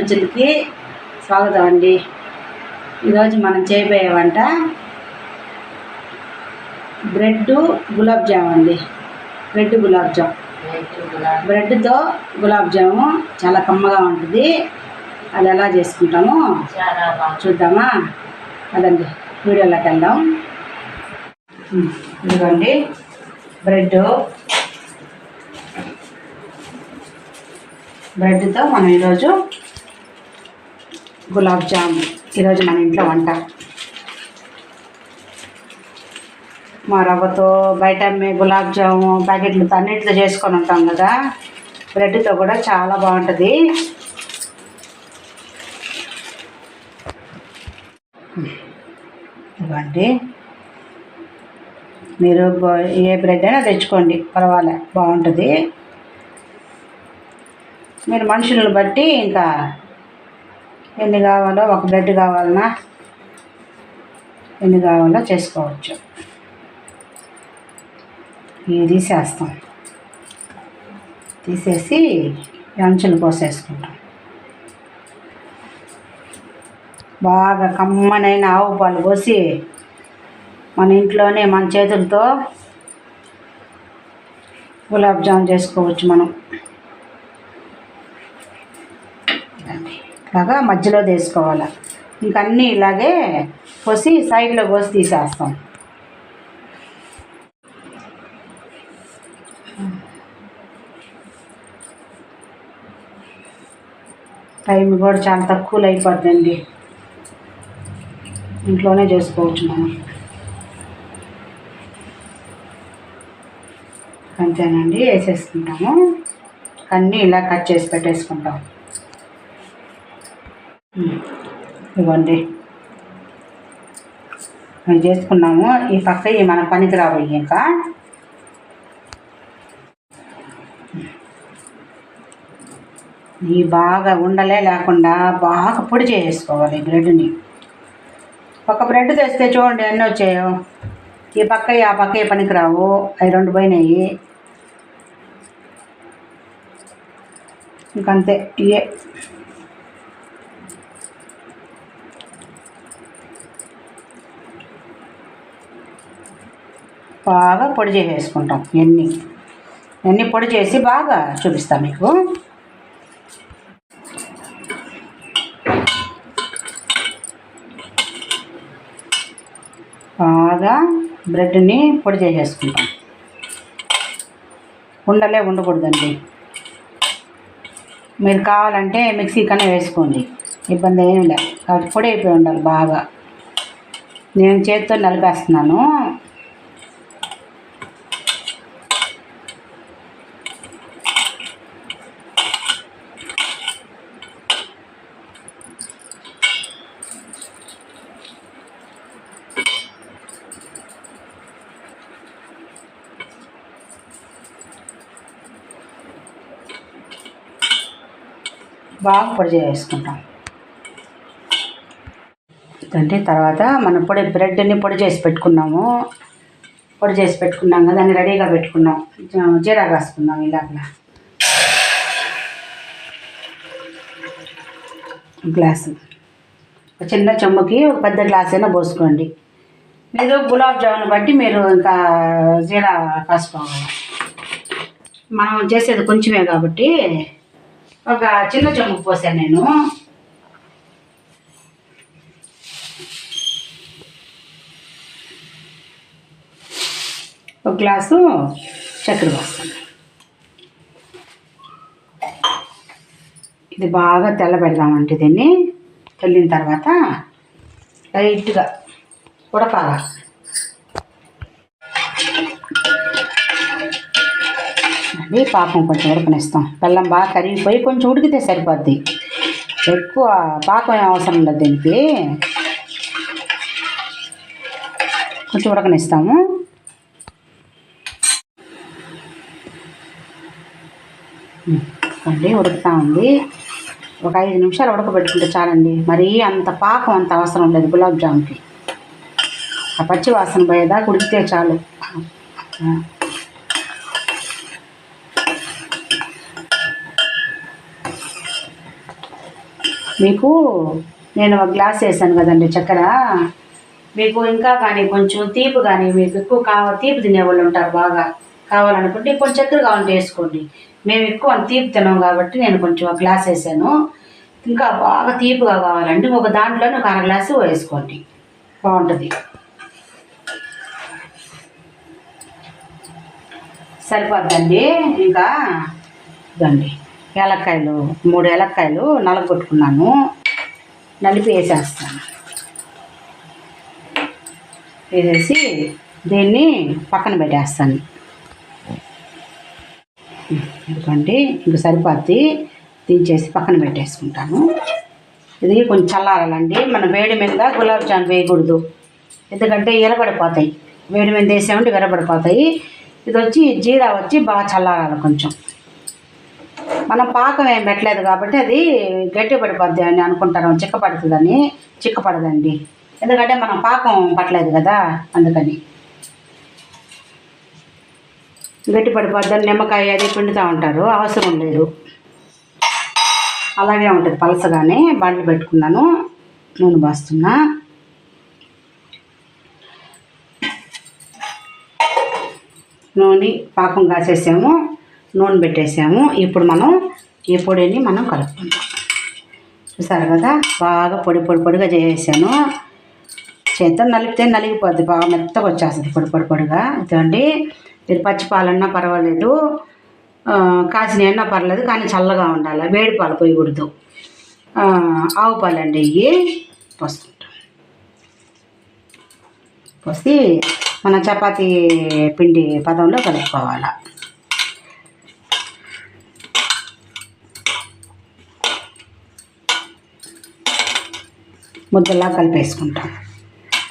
రుచులకి స్వాగతం అండి. ఈరోజు మనం చేయబోయే వంట బ్రెడ్ గులాబ్ జామ్ అండి. బ్రెడ్ గులాబ్ జామ్. బ్రెడ్తో గులాబ్ జాము చాలా కమ్మగా ఉంటుంది. అది ఎలా చేసుకుంటాము చూద్దామా? అదండి. వీడియోలోకి వెళ్దాం. ఇదిగోండి. బ్రెడ్ బ్రెడ్తో మనం ఈరోజు గులాబ్ జామ్. ఈరోజు మన ఇంట్లో వంట. మా రవ్వతో బయట అమ్మే గులాబ్ జాము ప్యాకెట్లతో అన్నిటితో చేసుకొని ఉంటాం కదా. బ్రెడ్తో కూడా చాలా బాగుంటుంది. ఇవ్వండి. మీరు ఏ బ్రెడ్ అయినా తెచ్చుకోండి. పర్వాలే బాగుంటుంది. మీరు మనుషులను బట్టి ఇంకా ఎన్ని కావాలో ఒక బ్రెడ్ కావాలన్నా ఎన్ని కావాలో చేసుకోవచ్చు. ఇవి తీసేస్తాం తీసేసి ఈ అంచులు కోసేసుకుంటాం. బాగా కమ్మనైన ఆవు పాలు పోసి మన ఇంట్లోనే మన చేతులతో గులాబ్ జామ్ చేసుకోవచ్చు మనం. బాగా మధ్యలో తీసుకోవాలి ఇంకన్నీ ఇలాగే పోసి సైడ్లో పోసి తీసేస్తాం. టైం కూడా చాలా తక్కువలో అయిపోద్దండి ఇంట్లోనే చేసుకోవచ్చు మనం. అంతేనండి వేసేసుకుంటాము. అన్నీ ఇలా కట్ చేసి పెట్టేసుకుంటాం. ఇవ్వండి. మేము చేసుకున్నాము. ఈ పక్క ఈ మన పనికి రావు ఇంకా. ఈ బాగా ఉండలే లేకుండా బాగా పొడి చేసుకోవాలి బ్రెడ్ని. ఒక బ్రెడ్ తెస్తే చూడండి ఎన్ని వచ్చాయో. ఈ పక్క ఆ పక్క ఏ పనికి రావు. అవి రెండు పోయినాయి. ఇంకంతే. ఇవే బాగా పొడి చేసేసుకుంటాం. ఎన్ని? ఎన్ని పొడి చేసి బాగా చూపిస్తాం మీకు. బాగా బ్రెడ్ని పొడి చేసేసుకుంటాం. ఉండలే ఉండకూడదండి. మీరు కావాలంటే మిక్సీ కన్నా వేసుకోండి. ఇబ్బంది ఏమి లేదు. కాబట్టి పొడి అయిపోయి ఉండాలి బాగా. నేను చేతితో నలిపేస్తున్నాను. బాగా పొడి చేసుకుంటాం అంటే తర్వాత మనం పొడి బ్రెడ్ని పొడి చేసి పెట్టుకున్నాము. పొడి చేసి పెట్టుకున్నాం కదా దాన్ని రెడీగా పెట్టుకున్నాం. జీరా కాసుకున్నాం ఇలాగ గ్లాసు. ఒక చిన్న చెమ్ముకి ఒక పెద్ద గ్లాస్ అయినా పోసుకోండి. మీరు గులాబ్ జామున్ బట్టి మీరు ఇంకా జీరా కాసుకోవాలి మనం చేసేది కొంచెమే కాబట్టి ఒక చిన్న చెంబు పోసాను నేను. ఒక గ్లాసు చక్కెర పోస్తాను ఇది బాగా తెల్లబెడదామంటే దీన్ని. తెల్లిన తర్వాత లైట్గా ఉడకాల? అది పాకం కొంచెం ఉడకనిస్తాం బెల్లం బాగా కరిగిపోయి కొంచెం ఉడికితే సరిపోద్ది. ఎక్కువ పాకం ఏం అవసరం లేదు దీనికి. కొంచెం ఉడకనిస్తాము. అండి ఉడుకుతా ఉంది. ఒక ఐదు నిమిషాలు ఉడకబెట్టుకుంటే చాలండి. మరీ అంత పాకం అంత అవసరం లేదు గులాబ్ జామ్కి. ఆ పచ్చి వాసన పోయేదాకా ఉడికితే చాలు. మీకు నేను ఒక గ్లాస్ వేసాను కదండి చక్కెర. మీకు ఇంకా కానీ కొంచెం తీపి కానీ మీకు ఎక్కువ కావ తీపి తినేవాళ్ళు ఉంటారు బాగా. కావాలనుకుంటే కొంచెం చక్కెర కావాలంటే వేసుకోండి. మేము ఎక్కువ తీపి తినాం కాబట్టి నేను కొంచెం ఒక గ్లాస్ వేసాను. ఇంకా బాగా తీపిగా కావాలండి. ఒక దాంట్లోనే ఒక అర గ్లాసు వేసుకోండి. బాగుంటుంది. సరిపోద్దండి. ఇంకా ఇదండి ఏలక్కాయలు మూడు ఏలక్కాయలు నలగొట్టుకున్నాను నలిపి వేసేస్తాను వేసేసి దీన్ని పక్కన పెట్టేస్తాను. ఎందుకంటే ఇంక సరిపోద్ది. దించేసి పక్కన పెట్టేసుకుంటాను. ఇది కొంచెం చల్లారాలండి. మనం వేడి మీద గులాబ్ జామ్ వేయకూడదు. ఎందుకంటే ఎరబడిపోతాయి వేడి మీద వేసామంటే ఎరబడిపోతాయి ఇది వచ్చి జీరా వచ్చి బాగా చల్లారాలి కొంచెం. మనం పాకం ఏం పెట్టలేదు కాబట్టి అది గట్టి పడిపోద్ది అని అనుకుంటారు చిక్కపడుతుందని చిక్కపడదండి. ఎందుకంటే మనం పాకం పట్టలేదు కదా అందుకని. గట్టి పడిపోద్దని నిమ్మకాయ అది పిండుతూ ఉంటారు. అవసరం లేదు. అలాగే ఉంటుంది పలసగానే బండ్లు పెట్టుకున్నాను నూనె పోస్తున్నా నూనె పాకం కాసేసాము. నూనె పెట్టేసాము. ఇప్పుడు మనం ఈ పొడిని మనం కలుపుకుంటాం చూసారు కదా? బాగా పొడి పొడి పొడిగా చేసేసాను. చేత్తో నలిపితే నలిగిపోద్ది. బాగా మెత్తగా వచ్చేస్తుంది పొడి పొడి పొడిగా. ఇదండి మీరు పచ్చి పాలన్నా పర్వాలేదు. ఆ, కాసిన పర్లేదు కానీ చల్లగా ఉండాలి. వేడి పాలు పోయకూడదు. ఆవు పాలండి ఇవి. పోసుకుంటాం. పోసి మన చపాతీ పిండి పదంలో కలుపుకోవాలి. ముద్దలా కలిపేసుకుంటాం.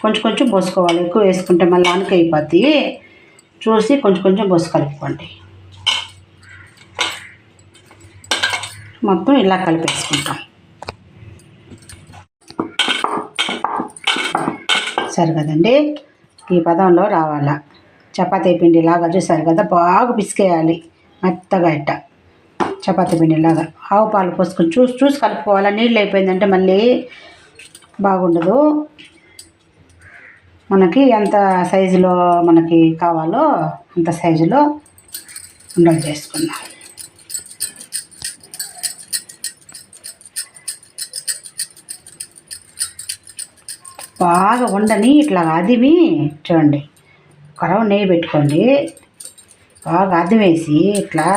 కొంచెం కొంచెం పోసుకోవాలి. ఎక్కువ వేసుకుంటే మళ్ళీ ఆనక అయిపోద్ది. చూసి కొంచెం కొంచెం పోసి కలుపుకోండి. మొత్తం ఇలా కలిపేసుకుంటాం. సరే కదండి ఈ పదంలో రావాలా? చపాతీ పిండి లాగా చూసారు కదా బాగా పిసికేయాలి. మెత్తగా ఇట్ట. చపాతీ పిండి లాగా. ఆవు పాలు పోసుకొని చూసి చూసి కలుపుకోవాలా? నీళ్ళు అయిపోయిందంటే మళ్ళీ బాగుండదు. మనకి ఎంత సైజులో మనకి కావాలో అంత సైజులో ఉండలు చేసుకుందాం. బాగా ఉండని ఇట్లా అదిమి చూడండి కరవ నెయ్యి పెట్టుకోండి. బాగా అదిమేసి ఇట్లా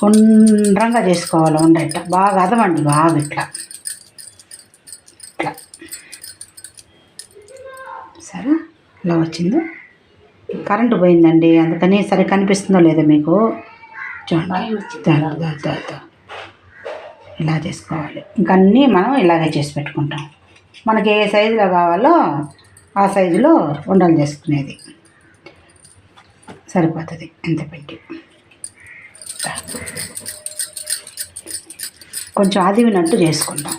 గుండ్రంగా చేసుకోవాలి ఉండేట బాగా అదమండి బాగా ఇట్లా. సరే ఇలా వచ్చింది? కరెంటు పోయిందండి అందుకని సరే కనిపిస్తుందో లేదో మీకు చూడండి. ఇలా చేసుకోవాలి. ఇంక అన్నీ మనం ఇలాగే చేసి పెట్టుకుంటాం. మనకి ఏ సైజులో కావాలో ఆ సైజులో ఉండలు చేసుకునేది. సరిపోతుంది. ఎంత పెట్టి. కొంచెం ఆదివినట్టు చేసుకుంటాం.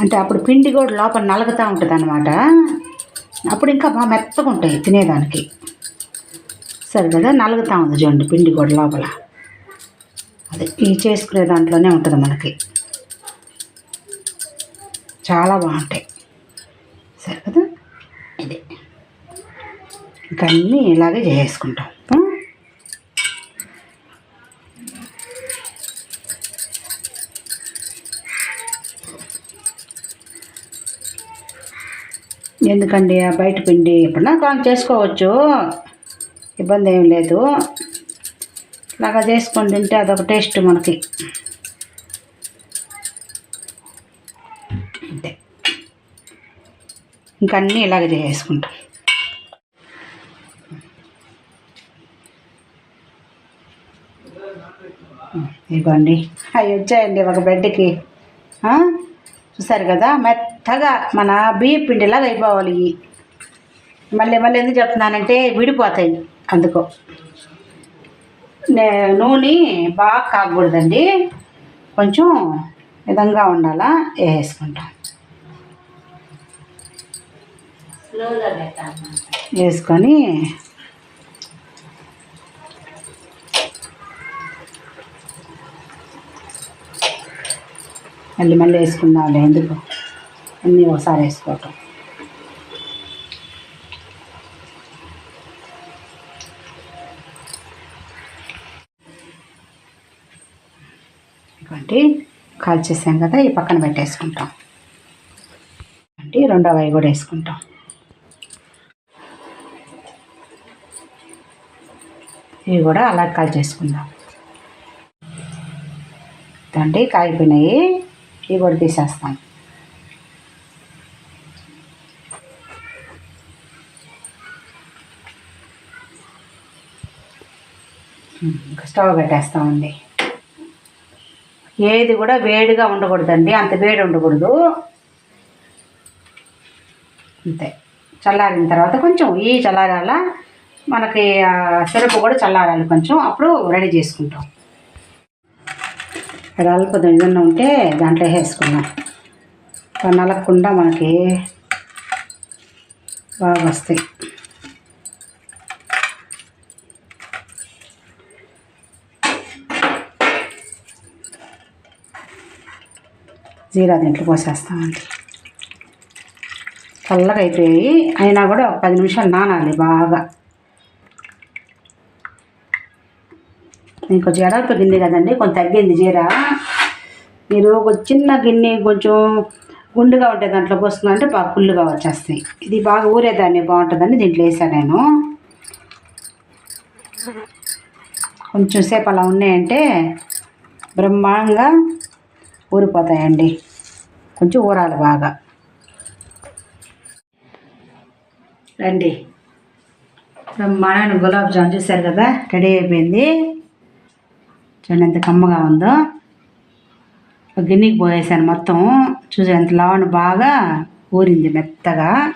అంటే అప్పుడు పిండి కూడా లోపల నలుగుతూ ఉంటుంది అనమాట అప్పుడు ఇంకా బాగా మెత్తగా ఉంటాయి తినేదానికి. సరే కదా నలుగుతూ ఉంది చూడండి పిండి కూడా లోపల. అదే ఈ చేసుకునే దాంట్లోనే ఉంటుంది మనకి. చాలా బాగుంటాయి. సరే కదా ఇది. ఇంకా అన్నీ ఇలాగే చేసుకుంటాం. ఎందుకండి ఆ బయట పిండి? ఎప్పుడన్నా కాల్ చేసుకోవచ్చు. ఇబ్బంది ఏం లేదు. ఇలాగా చేసుకొని తింటే అదొక టేస్ట్ మనకి. అంతే. ఇంకా అన్నీ చేసుకుంటాం. ఇవ్వండి అవి వచ్చాయండి ఒక బెడ్కి చూసారు కదా? మెత్తగా మన బియ్య పిండిలాగా అయిపోవాలి. ఇవి మళ్ళీ మళ్ళీ ఎందుకు చెప్తున్నానంటే విడిపోతాయి అందుకో. నూనె బాగా కాకూడదండి కొంచెం విధంగా ఉండాలా వేసుకుంటాం వేసుకొని మళ్ళీ మళ్ళీ వేసుకుందాం ఎందుకు? అన్నీ ఒకసారి వేసుకోవటం. ఇటువంటి కాల్చేసాం కదా ఈ పక్కన పెట్టేసుకుంటాం. అంటే రెండవ అవి కూడా వేసుకుంటాం. ఇవి కూడా అలా కాల్చేసుకుందాం ఇదండి కాగిపోయినాయి ఇవి కూడా తీసేస్తాం. స్టవ్ పెట్టేస్తామండి ఏది కూడా వేడిగా ఉండకూడదండి. అంత వేడి ఉండకూడదు. అంతే. చల్లారిన తర్వాత కొంచెం ఈ చల్లారాల మనకి ఆ సిరప్ కూడా చల్లారాలి కొంచెం. అప్పుడు రెడీ చేసుకుంటాం. ఇక్కడ అల్పదం ఏదన్నా ఉంటే దాంట్లో వేసుకున్నాం నలగకుండా మనకి బాగా వస్తాయి. జీరా దీంట్లో పోసేస్తామండి. చల్లగా అయిపోయి అయినా కూడా ఒక పది నిమిషాలు నానాలి బాగా. నేను కొంచెం ఎడల్పు గిన్నె కదండి కొంచెం తగ్గింది జీరా. మీరు ఒక చిన్న గిన్నె కొంచెం గుండుగా ఉంటే దాంట్లో పోస్తుందంటే బాగా ఫుల్గా వచ్చేస్తాయి. ఇది బాగా ఊరేదాన్ని బాగుంటుందని దీంట్లో వేసాను నేను. కొంచెం సేపు అలా ఉన్నాయంటే బ్రహ్మాండంగా ఊరిపోతాయండి. కొంచెం ఊరాలి బాగా. రండి. బ్రహ్మాండమైన గులాబ్ జామ్ చూశారు కదా రెడీ అయిపోయింది. చూడండి ఎంత కమ్మగా ఉందో. గిన్నెకి పోయేసాను మొత్తం. చూసాను ఎంత లావున బాగా ఊరింది మెత్తగా.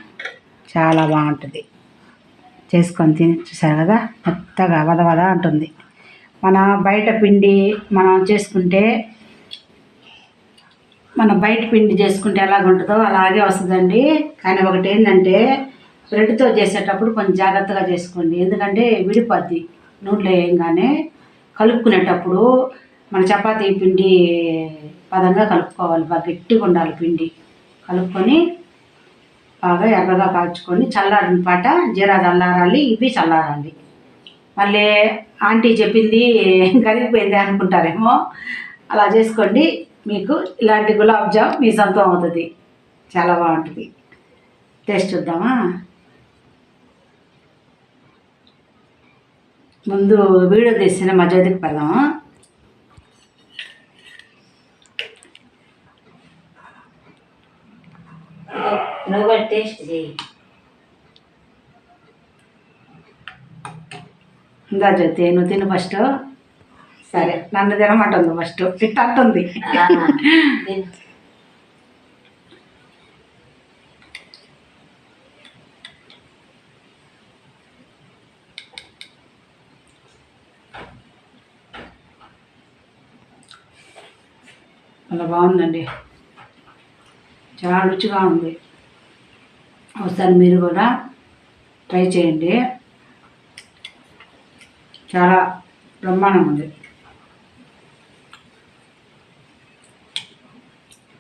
చాలా బాగుంటుంది. చేసుకొని తిని చూసారు కదా మెత్తగా వద వద అంటుంది. మన బయట పిండి మనం చేసుకుంటే మనం బయట పిండి చేసుకుంటే ఎలాగ ఉంటుందో అలాగే వస్తుందండి. కానీ ఒకటి ఏంటంటే బ్రెడ్తో చేసేటప్పుడు కొంచెం జాగ్రత్తగా చేసుకోండి. ఎందుకంటే విడిపోద్ది నూనెలో వేయంగానే. కలుపుకునేటప్పుడు మన చపాతీ పిండి పదంగా కలుపుకోవాలి బాగా గట్టిగా ఉండాలి పిండి. కలుపుకొని బాగా ఎర్రగా కాల్చుకొని చల్లారిన పాట జీరా చల్లారాలి ఇవి చల్లారాలి. మళ్ళీ ఆంటీ చెప్పింది కరిగిపోయింది అనుకుంటారేమో. అలా చేసుకోండి. మీకు ఇలాంటి గులాబ్ జామ్ మీ సొంతం అవుతుంది. చాలా బాగుంటుంది. టేస్ట్ చూద్దామా? ముందు వీడియో తీసిన మా జ్యోతికి పెడదాము? నువ్వు టేస్ట్ చేయి ఇందా జ్యోతి నువ్వు తిను ఫస్ట్. సరే నన్ను తినమంటుంది ఫస్ట్. తిను. అలా బాగుందండి. చాలా రుచిగా ఉంది. ఒకసారి మీరు కూడా ట్రై చేయండి. చాలా బ్రహ్మాండంగా ఉంది.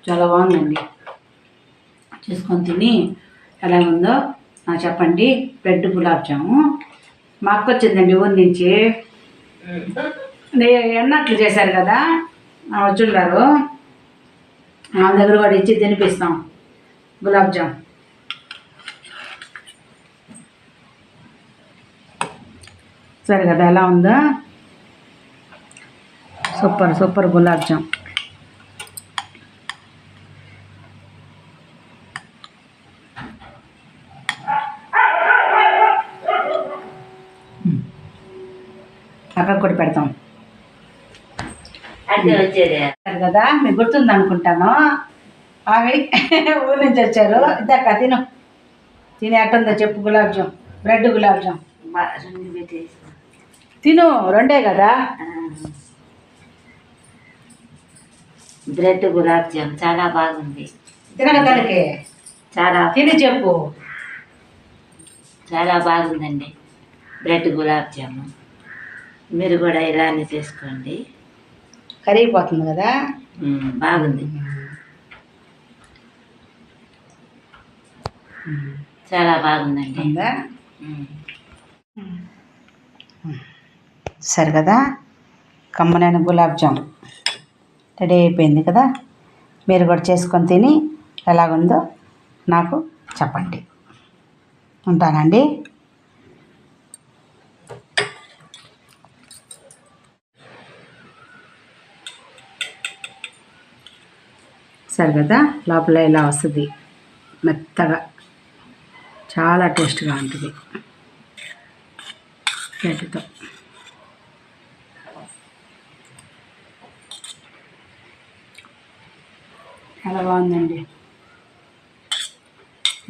చాలా బాగుందండి. చేసుకొని తిని ఎలా ఉందో చెప్పండి. బ్రెడ్ గులాబ్ జాము. మా అక్క వచ్చిందండి ఊరి నుంచి. ఎన్నట్లు చేశారు కదా? ఆ వచ్చుండారు ఆమె దగ్గర కూడా ఇచ్చి తినిపిస్తాం. గులాబ్ జామ్. సరే కదా ఎలా ఉందో? Super super gulab jam. అక్కడికి కూడా పెడతాం. కదా మీకు గుర్తుంది అనుకుంటాను. ఆమె ఊరి నుంచి వచ్చారు. ఇద్దక్క తిను. తిని ఎట్టుందో చెప్పు గులాబ్ జామ్. బ్రెడ్ గులాబ్ జామ్. తిను రెండే కదా. బ్రెడ్ గులాబ్ జామ్ చాలా బాగుంది. తనకి చాలా. తిని చెప్పు. చాలా బాగుందండి. బ్రెడ్ గులాబ్ జాము. మీరు కూడా ఇలానే చేసుకోండి. కరిగిపోతుంది కదా? బాగుంది. చాలా బాగుందండి. సరే కదా? కమ్మనైన గులాబ్ జామ్ రెడీ అయిపోయింది కదా? మీరు కూడా చేసుకొని తిని ఎలాగుందో నాకు చెప్పండి. ఉంటానండి. చూస్తారు కదా లోపల ఇలా వస్తుంది? మెత్తగా. చాలా టేస్ట్గా ఉంటుంది. ప్లేట్తో చాలా బాగుందండి.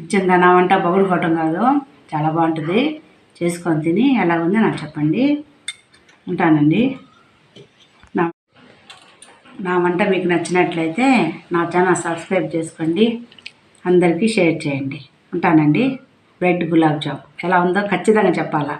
నిజంగా నా వంట బొగుడు కొట్టం కాదు చాలా బాగుంటుంది. చేసుకొని తిని ఎలా ఉందో నాకు చెప్పండి. ఉంటానండి. నా వంట మీకు నచ్చినట్లయితే నా ఛానల్ సబ్స్క్రైబ్ చేసుకోండి. అందరికీ షేర్ చేయండి. ఉంటానండి. రెడ్ గులాబ్ జామ్. ఎలా ఉందో ఖచ్చితంగా చెప్పాలా?